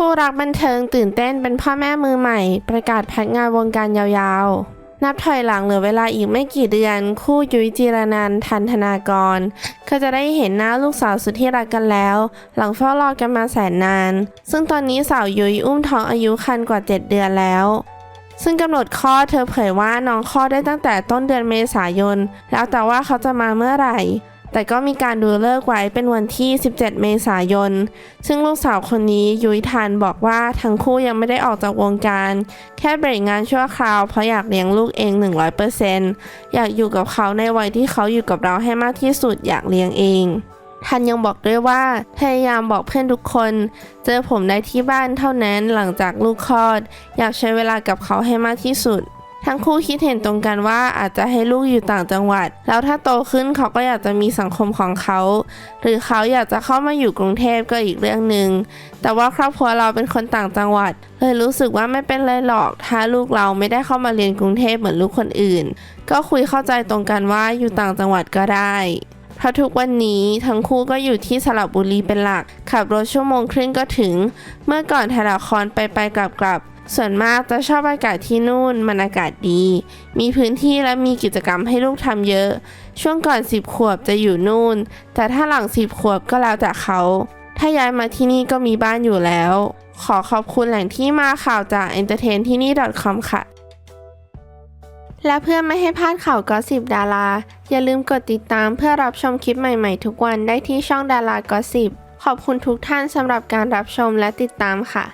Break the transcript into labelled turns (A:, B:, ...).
A: คู่รักบันเทิงตื่นเต้นเป็นพ่อแม่มือใหม่ ประกาศพ็กงานวงการยาวๆ นับถอยหลังเหลือเวลาอีกไม่กี่เดือน คู่ยุ้ยจีรนันทันธนากร ก็จะได้เห็นหน้าลูกสาวสุดที่รักกันแล้ว หลังเฝ้ารอกันมาแสนนาน ซึ่งตอนนี้สาวยุ้ยอุ้มท้องอายุครรภ์กว่า 7 เดือนแล้ว ซึ่งกำหนดคลอเธอเผยว่าน้องคลอดได้ตั้งแต่ต้นเดือนเมษายน แล้วแต่ว่าเขาจะมาเมื่อไหร่ แต่ก็มีการดูเลิกไว้เป็นวันที่ 17 เมษายน ซึ่งลูกสาวคนนี้ยุ้ยทันบอกว่าทั้งคู่ยังไม่ได้ออกจากวงการ แค่เบรกงานชั่วคราวเพราะอยากเลี้ยงลูกเอง 100%อยากอยู่กับเขาในวัยที่เขาอยู่กับเราให้มากที่สุดอยากเลี้ยงเองทันยังบอกด้วยว่าพยายามบอกเพื่อนทุกคน เจอผมได้ที่บ้านเท่านั้นหลังจากลูกคลอด อยากใช้เวลากับเขาให้มากที่สุด ทั้งคู่คิดเห็นตรงกันว่าอาจจะให้ลูกอยู่ต่างจังหวัด แล้วถ้าโตขึ้นเขาก็อยากจะมีสังคมของเขา หรือเขาอยากจะเข้ามาอยู่กรุงเทพก็อีกเรื่องหนึ่งแต่ว่าครอบครัวเราเป็นคนต่างจังหวัด เลยรู้สึกว่าไม่เป็นไรหรอก ถ้าลูกเราไม่ได้เข้ามาเรียนกรุงเทพเหมือนลูกคนอื่น ก็คุยเข้าใจตรงกันว่าอยู่ต่างจังหวัดก็ได้เพราะทุกวันนี้ทั้งคู่ก็อยู่ที่สระบุรีเป็นหลัก ขับรถชั่วโมงครึ่งก็ถึง เมื่อก่อนถ่ายละครไปไปกลับกลับ ส่วนมากจะชอบอากาศที่นู่นมันอากาศดี มีพื้นที่และมีกิจกรรมให้ลูกทำเยอะ ช่วงก่อนสิบขวบจะอยู่นู่น แต่ถ้าหลังสิบขวบก็แล้วแต่เขา ถ้าย้ายมาที่นี่ก็มีบ้านอยู่แล้ว ขอขอบคุณแหล่งที่มาข่าวจาก entertain ที่นี่ .com ค่ะ และเพื่อไม่ให้พลาดข่าวก็สิบดารา อย่าลืมกดติดตามเพื่อรับชมคลิปใหม่ๆ ทุกวันได้ที่ช่องดารากอสิบขอบคุณทุกท่านสำหรับการรับชมและติดตามค่ะ